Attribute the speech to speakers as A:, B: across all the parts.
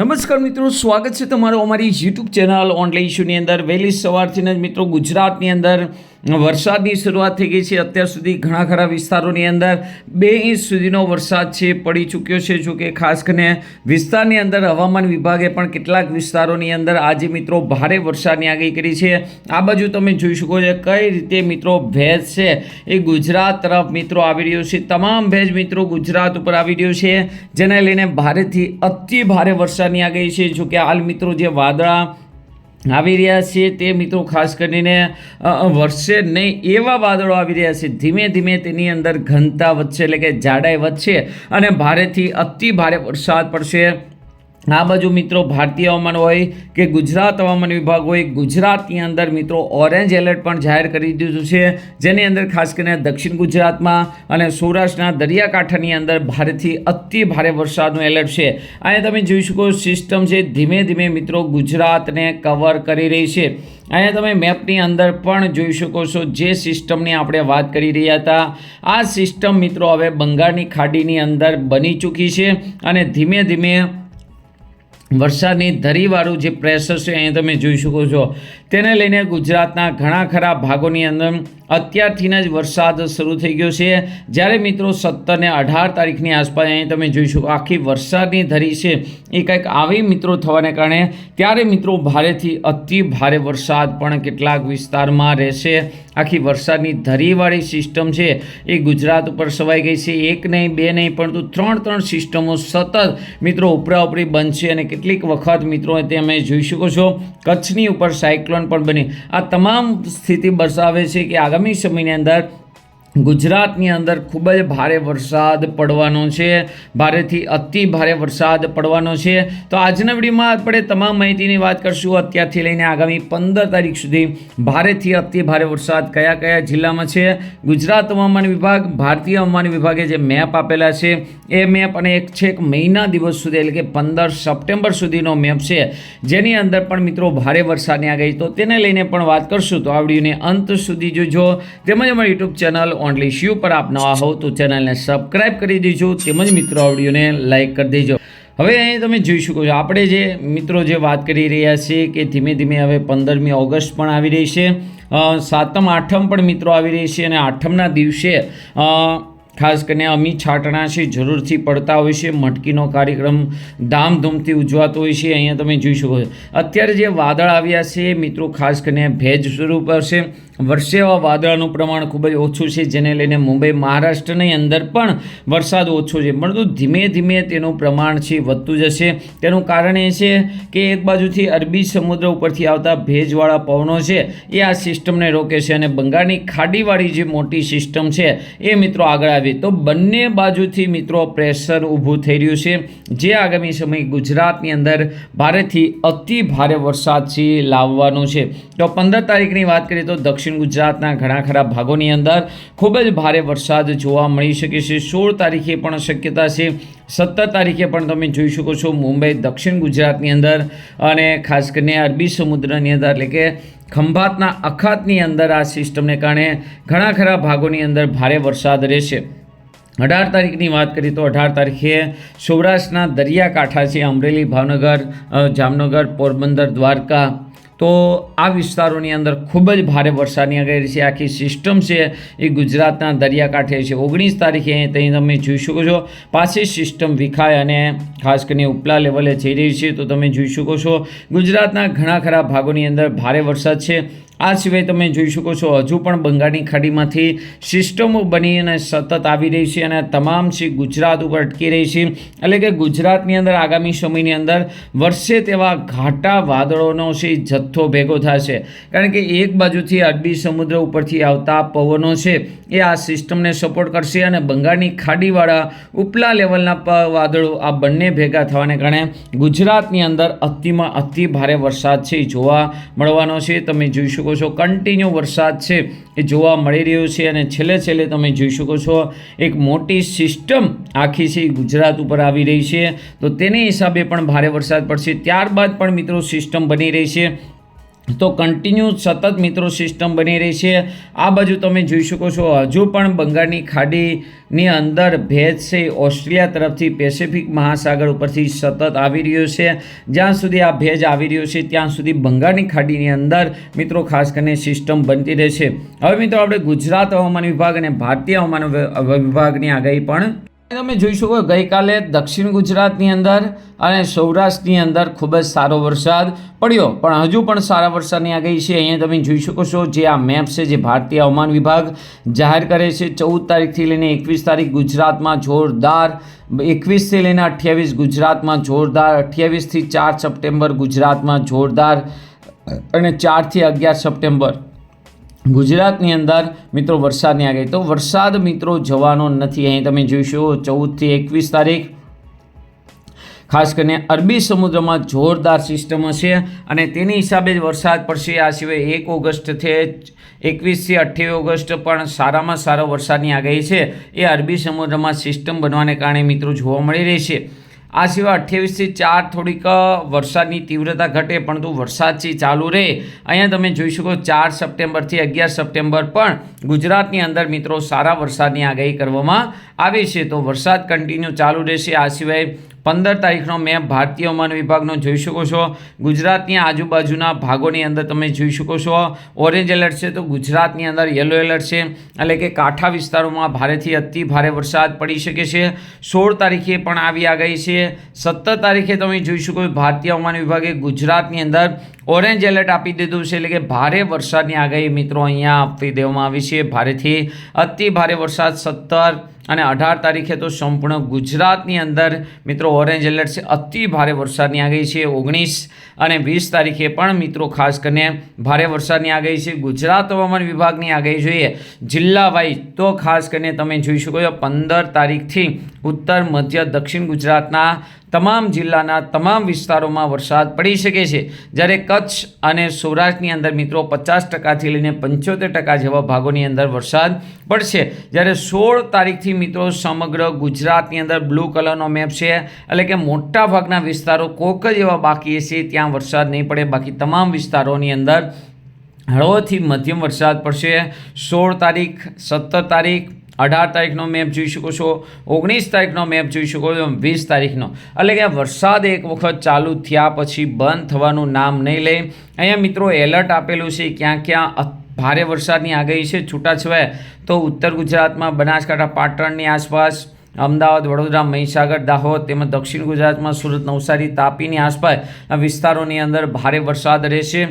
A: નમસ્કાર મિત્રો, સ્વાગત છે તમારું અમારી યુટ્યુબ ચેનલ ઓનલાઈન ઇશ્યુની અંદર. વહેલી સવારથી જ મિત્રો ગુજરાતની અંદર વરસાદની શરૂઆત થઈ ગઈ છે. અત્યાર સુધી ઘણા ખરા વિસ્તારોની અંદર બે ઇંચ સુધીનો વરસાદ છે, પડી ચૂક્યો છે. જો કે ખાસ કરીને વિસ્તારની અંદર હવામાન વિભાગે પણ કેટલાક વિસ્તારોની અંદર આજે મિત્રો ભારે વરસાદની આગાહી કરી છે. આ બાજુ તમે જોઈ શકો છો કઈ રીતે મિત્રો ભેજ છે એ ગુજરાત તરફ મિત્રો આવી રહ્યો છે. તમામ ભેજ મિત્રો ગુજરાત ઉપર આવી રહ્યો છે. જેને લઈને ભારેથી અતિ ભારે વરસાદની આગાહી છે. જો કે હાલ મિત્રો જે વાદળા આવી રહ્યા છે તે મિત્રો ખાસ કરીને વરસે નહીં, એવા વાદળો આવી રહ્યા છે. ધીમે ધીમે તેની અંદર ઘનતા વધશે, એટલે કે જાડાઈ વધશે અને ભારેથી અતિ ભારે વરસાદ પડશે. આ બાજુ મિત્રો ભારતીય હવામાન હોય કે ગુજરાત હવામાન વિભાગ હોય, ગુજરાતની અંદર મિત્રો ઓરેન્જ એલર્ટ પણ જાહેર કરી દીધું છે. જેની અંદર ખાસ કરીને દક્ષિણ ગુજરાતમાં અને સૌરાષ્ટ્રના દરિયાકાંઠાની અંદર ભારેથી અતિ ભારે વરસાદનું એલર્ટ છે. અહીંયા તમે જોઈ શકો સિસ્ટમ છે, ધીમે ધીમે મિત્રો ગુજરાતને કવર કરી રહી છે. અહીંયા તમે મેપની અંદર પણ જોઈ શકો છો જે સિસ્ટમની આપણે વાત કરી રહ્યા હતા. આ સિસ્ટમ મિત્રો હવે બંગાળની ખાડીની અંદર બની ચૂકી છે અને ધીમે ધીમે વરસાદની ધરીવાળું જે પ્રેશર છે અહીંયા તમે જોઈ શકો છો. તેને લઈને ગુજરાતના ઘણા ખરા ભાગોની અંદર અત્યારથી જ વરસાદ શરૂ થઈ ગયો છે. જ્યારે મિત્રો સત્તર ને અઢાર તારીખની આસપાસ અહીં તમે જોઈ શકો આખી વરસાદની ધરી છે. એ કંઈક આવી મિત્રો થવાને કારણે ત્યારે મિત્રો ભારેથી અતિ ભારે વરસાદ પણ કેટલાક વિસ્તારમાં રહેશે. આખી વરસાદની ધરીવાળી સિસ્ટમ છે. એ ગુજરાત ઉપર સવાઈ ગઈ છે. એક નહીં, બે નહીં, પરંતુ ત્રણ ત્રણ સિસ્ટમો સતત મિત્રો ઉપરા ઉપરી બનશે અને કેટલીક વખત મિત્રો તમે જોઈ શકો છો. કચ્છની ઉપર સાયક્લોન પણ બની. આ તમામ સ્થિતિ દર્શાવે છે કે આગામી સમયની અંદર ગુજરાતની અંદર ખૂબ જ ભારે વરસાદ પડવાનો છે. ભારેથી અતિ ભારે વરસાદ પડવાનો છે. તો આજના વિડીયોમાં આપણે તમામ માહિતીની વાત કરશું. અત્યારથી લઈને આગામી પંદર તારીખ સુધી ભારેથી અતિ ભારે વરસાદ કયા કયા જિલ્લામાં છે? ગુજરાત હવામાન વિભાગ, ભારતીય હવામાન વિભાગે જે મેપ આપેલા છે એ મેપ અને એક છેક મહિના દિવસ સુધી, એટલે કે પંદર સપ્ટેમ્બર સુધીનો મેપ છે. જેની અંદર પણ મિત્રો ભારે વરસાદની આગાહી. તો તેને લઈને પણ વાત કરશું. તો આ વિડીયોને અંત સુધી જોજો. તેમજ અમારી યુટ્યુબ ચેનલ ઓનલી શ્યુ પર આપ નવા હોવ તો ચેનલને સબસ્ક્રાઈબ કરી દેજો. તેમજ મિત્રો આ વિડીયોને લાઇક કરી દેજો. હવે અહીં તમે જોઈ શકો છો, આપણે જે મિત્રો જે વાત કરી રહ્યા છીએ કે ધીમે ધીમે હવે પંદરમી ઓગસ્ટ પણ આવી રહી છે. સાતમ, આઠમ પણ મિત્રો આવી રહી છે અને આઠમના દિવસે ખાસ કરીને અમી છાટણા જરૂરથી પડતા હોય છે, મટકીનો કાર્યક્રમ ધામધૂમથી ઉજવાતો હોય છે, અહીંયા તમે જોઈ શકો છો. અત્યારે જે વાદળ આવ્યા છે, મિત્રો, ખાસ કરીને ભેજ સ્વરૂપ હશે વર્ષે એવા વાદળાનું પ્રમાણ ખૂબ જ ઓછું છે, જેને લઈને મુંબઈ, મહારાષ્ટ્રની અંદર પણ વરસાદ ઓછો છે. પરંતુ ધીમે ધીમે તેનું પ્રમાણ છે, વધતું જશે. તેનું કારણ એ છે કે એક બાજુથી અરબી સમુદ્ર ઉપરથી આવતા ભેજવાળા પવનો છે, એ આ સિસ્ટમને રોકે છે અને બંગાળની ખાડીવાળી જે મોટી સિસ્ટમ છે, એ મિત્રો આગળ આવી તો બંને બાજુથી મિત્રો પ્રેશર ઊભું થઈ રહ્યું છે. જે આગામી સમય ગુજરાતની અંદર ભારેથી અતિ ભારે વરસાદ છે લાવવાનું છે. તો પંદર તારીખની વાત કરીએ તો દક્ષિણ ગુજરાતના ઘણા ખરા ભાગોની અંદર ખૂબ જ ભારે વરસાદ જોવા મળી શકે છે. સોળ તારીખે પણ શક્યતા છે. સત્તર તારીખે પણ તમે જોઈ શકો છો મુંબઈ, દક્ષિણ ગુજરાતની અંદર અને ખાસ કરીને અરબી સમુદ્રની અંદર, એટલે કે ખંભાતના અખાતની અંદર આ સિસ્ટમને કારણે ઘણા ખરા ભાગોની અંદર ભારે વરસાદ રહેશે. અઢાર તારીખની વાત કરીએ તો અઢાર તારીખે સૌરાષ્ટ્રના દરિયાકાંઠા છે, અમરેલી, ભાવનગર જામનગર, પોરબંદર, દ્વારકા. તો આ વિસ્તારોની અંદર ખૂબ જ ભારે વરસાદની આગાહી છે. આખી સિસ્ટમ છે એ ગુજરાતના દરિયાકાંઠે છે. ઓગણીસ તારીખે ત્યાં તમે જોઈ શકો છો, પાછી સિસ્ટમ વિખાય અને ખાસ કરીને ઉપલા લેવલે જઈ રહી છે. તો તમે જોઈ શકો છો, ગુજરાતના ઘણા ખરા ભાગોની અંદર ભારે વરસાદ છે. આ સિવાય તમે જોઈ શકો છો, હજુ પણ બંગાળની ખાડીમાંથી સિસ્ટમો બની અને સતત આવી રહી છે અને તમામ સી ગુજરાત ઉપર અટકી રહી છે. એટલે કે ગુજરાતની અંદર આગામી સમયની અંદર વર્ષે તેવા ઘાટા વાદળોનો છે જથ્થો ભેગો થશે. કારણ કે એક બાજુથી અરબી સમુદ્ર ઉપરથી આવતા પવનો છે એ આ સિસ્ટમને સપોર્ટ કરશે અને બંગાળની ખાડીવાળા ઉપલા લેવલના વાદળો આ બંને ભેગા થવાને કારણે ગુજરાતની અંદર અતિમાં અતિ ભારે વરસાદ છે જોવા મળવાનો છે. તમે જોઈ શકો છો. કન્ટિન્યુ વરસાદ છે એ જોવા મળી રહ્યો છે અને છેલ્લે છેલ્લે તમે જોઈ શકો છો એક મોટી સિસ્ટમ આખી છે ગુજરાત ઉપર આવી રહી છે. તો તેની હિસાબે પણ ભારે વરસાદ પડશે. ત્યારબાદ પણ મિત્રો સિસ્ટમ બની રહી છે. તો કન્ટિન્યુ સતત મિત્રો સિસ્ટમ બની રહી છે. આ બાજુ તમે જોઈ શકો છો, હજુ પણ બંગાળની ખાડીની અંદર ભેજ છે ઓસ્ટ્રેલિયા તરફથી પેસિફિક મહાસાગર ઉપરથી સતત આવી રહ્યો છે. જ્યાં સુધી આ ભેજ આવી રહ્યો છે, ત્યાં સુધી બંગાળની ખાડીની અંદર મિત્રો ખાસ કરીને સિસ્ટમ બનતી રહેશે હવે મિત્રો આપણે ગુજરાત હવામાન વિભાગ અને ભારતીય હવામાન વિભાગની આગાહી પણ તમે જોઈ શકો ગઈકાલે દક્ષિણ ગુજરાતની અંદર અને સૌરાષ્ટ્રની અંદર ખૂબ જ સારો વરસાદ પડ્યો. પણ હજુ પણ સારા વરસાદની આગાહી છે. અહીંયા તમે જોઈ શકો છો જે આ મેપ છે જે ભારતીય હવામાન વિભાગ જાહેર કરે છે. ચૌદ તારીખથી લઈને એકવીસ તારીખ ગુજરાતમાં જોરદાર, એકવીસથી લઈને અઠ્યાવીસ ગુજરાતમાં જોરદાર, અઠ્યાવીસથી ચાર સપ્ટેમ્બર ગુજરાતમાં જોરદાર અને ચારથી અગિયાર સપ્ટેમ્બર ગુજરાતની અંદર મિત્રો વરસાદની આગાહી તો વરસાદ મિત્રો જવાનો નથી. અહીં તમે જોઈશો, ચૌદથી એકવીસ તારીખ. ખાસ કરીને અરબી સમુદ્રમાં જોરદાર સિસ્ટમ હશે અને તેની હિસાબે જ વરસાદ પડશે. આ સિવાય એક ઓગસ્ટથી એકવીસથી અઠ્યાવીસ ઓગસ્ટ પણ સારામાં સારો વરસાદની આગાહી છે. એ અરબી સમુદ્રમાં સિસ્ટમ બનવાને કારણે મિત્રો જોવા મળી રહી છે. આ સિવાય અઠ્યાવીસથી ચાર થોડીક વરસાદની તીવ્રતા ઘટે, પરંતુ વરસાદથી ચાલુ રહે, અહીંયા તમે જોઈ શકો ચાર સપ્ટેમ્બરથી અગિયાર સપ્ટેમ્બર પણ ગુજરાતની અંદર મિત્રો સારા વરસાદની આગાહી કરવામાં આવી છે. તો વરસાદ કન્ટિન્યુ ચાલુ રહેશે. આ સિવાય પંદર તારીખનો મેપ ભારતીય હવામાન વિભાગનો જોઈ શકો છો. ગુજરાતની આજુબાજુના ભાગોની અંદર તમે જોઈ શકો છો. ઓરેન્જ એલર્ટ છે તો ગુજરાતની અંદર યલો એલર્ટ છે. એટલે કે કાંઠા વિસ્તારોમાં ભારેથી અતિ ભારે વરસાદ પડી શકે છે. સોળ તારીખે પણ આવી આગાહી છે. સત્તર તારીખે તમે જોઈ શકો ભારતીય હવામાન વિભાગે ગુજરાતની અંદર ઓરેન્જ એલર્ટ આપી દીધું છે. એટલે કે ભારે વરસાદની આગાહી મિત્રો અહીંયા આપી દેવામાં આવી છે. ભારેથી અતિ ભારે વરસાદ સત્તર અને અઢાર તારીખે તો સંપૂર્ણ ગુજરાતની અંદર મિત્રો ઓરેન્જ એલર્ટ છે. અતિ ભારે વરસાદની આગાહી છે. ઓગણીસ અને વીસ તારીખે પણ મિત્રો ખાસ કરીને ભારે વરસાદની આગાહી છે. ગુજરાત હવામાન વિભાગની આગાહી જોઈએ. જિલ્લા વાઇઝ તો ખાસ કરીને તમે જોઈ શકો છો, પંદર તારીખથી ઉત્તર, મધ્ય, દક્ષિણ ગુજરાતના તમામ જિલ્લાના તમામ વિસ્તારોમાં વરસાદ પડી શકે છે. જ્યારે કચ્છ અને સૌરાષ્ટ્રની અંદર મિત્રો પચાસ ટકાથી લઈને પંચોતેર ટકા જેવા ભાગોની અંદર વરસાદ પડશે. જ્યારે સોળ તારીખથી મિત્રો સમગ્ર ગુજરાતની અંદર બ્લુ કલરનો મેપ છે. એટલે કે મોટા ભાગના વિસ્તારો કોક જ એવા બાકી છે ત્યાં વરસાદ નહીં પડે. બાકી તમામ વિસ્તારોની અંદર હળવોથી મધ્યમ વરસાદ પડશે. સોળ તારીખ, સત્તર તારીખ અઢાર તારીખનો મેપ જોઈ શકો છો, ઓગણીસ તારીખનો મેપ જોઈ શકો છો વીસ તારીખનો. એટલે કે વરસાદ એક વખત ચાલુ થયા પછી બંધ થવાનું નામ નહીં લે. અહીંયા મિત્રો એલર્ટ આપેલું છે, ક્યાં ક્યાં ભારે વરસાદની આગાહી છે, છૂટાછવાયા. તો ઉત્તર ગુજરાતમાં, બનાસકાંઠા, પાટણની આસપાસ અમદાવાદ, વડોદરા, મહીસાગર, દાહોદ તેમજ દક્ષિણ ગુજરાતમાં સુરત, નવસારી, તાપીની આસપાસ વિસ્તારોની અંદર ભારે વરસાદ રહેશે.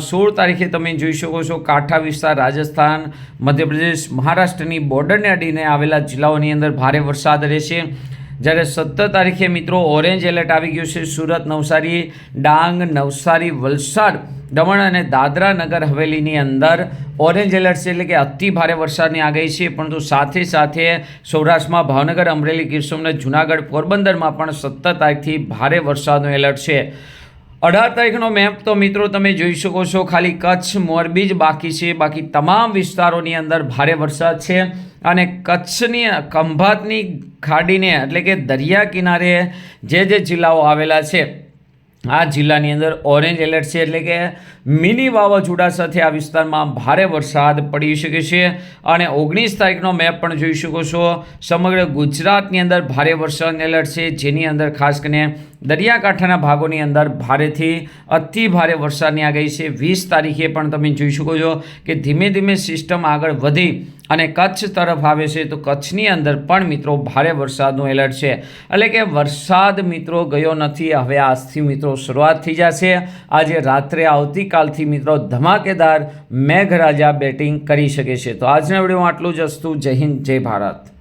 A: સોળ તારીખે તમે જોઈ શકો છો કાંઠા વિસ્તાર, રાજસ્થાન, મધ્યપ્રદેશ, મહારાષ્ટ્રની બોર્ડરને અડીને આવેલા જિલ્લાઓની અંદર ભારે વરસાદ રહેશે. જ્યારે સત્તર તારીખે મિત્રો ઓરેન્જ એલર્ટ આવી ગયું છે. સુરત, નવસારી, ડાંગ, નવસારી, વલસાડ દમણ અને દાદરા નગર હવેલીની અંદર ઓરેન્જ એલર્ટ છે એટલે કે અતિ ભારે વરસાદની આગાહી છે, પરંતુ સાથે સાથે સૌરાષ્ટ્રમાં ભાવનગર, અમરેલી ગીર સોમનાથ જુનાગઢ પોરબંદરમાં પણ સત્તર તારીખથી ભારે વરસાદનો એલર્ટ છે. અઢાર તારીખનો મેપ તો મિત્રો તમે જોઈ શકો છો, ખાલી કચ્છ, મોરબી જ બાકી છે. બાકી તમામ વિસ્તારોની અંદર ભારે વરસાદ છે અને કચ્છની ખંભાતની ખાડીને એટલે કે દરિયા કિનારે જે જે જિલ્લાઓ આવેલા છે આ જિલ્લાની અંદર ઓરેન્જ એલર્ટ છે એટલે કે મિની વાવાઝોડા સાથે આ વિસ્તારમાં ભારે વરસાદ પડી શકે છે અને ઓગણીસ તારીખનો મેપ પણ જોઈ શકો છો. સમગ્ર ગુજરાતની અંદર ભારે વરસાદ એલર્ટ છે. જેની અંદર ખાસ કરીને દરિયાકાંઠાના ભાગોની અંદર ભારેથી અતિ ભારે વરસાદની આગાહી છે. વીસ તારીખે પણ તમે જોઈ શકો છો કે ધીમે ધીમે સિસ્ટમ આગળ વધી અને કચ્છ તરફ આવે છે તો કચ્છની અંદર પણ મિત્રો ભારે વરસાદનું એલર્ટ છે. એટલે કે વરસાદ મિત્રો ગયો નથી. હવે આજથી મિત્રો શરૂઆત થઈ જશે. આજે રાત્રે આવતીકાલથી મિત્રો ધમાકેદાર મેઘરાજા બેટિંગ કરી શકે છે. તો આજના વિડીયોમાં આટલું જ હતું જય હિન્દ, જય ભારત.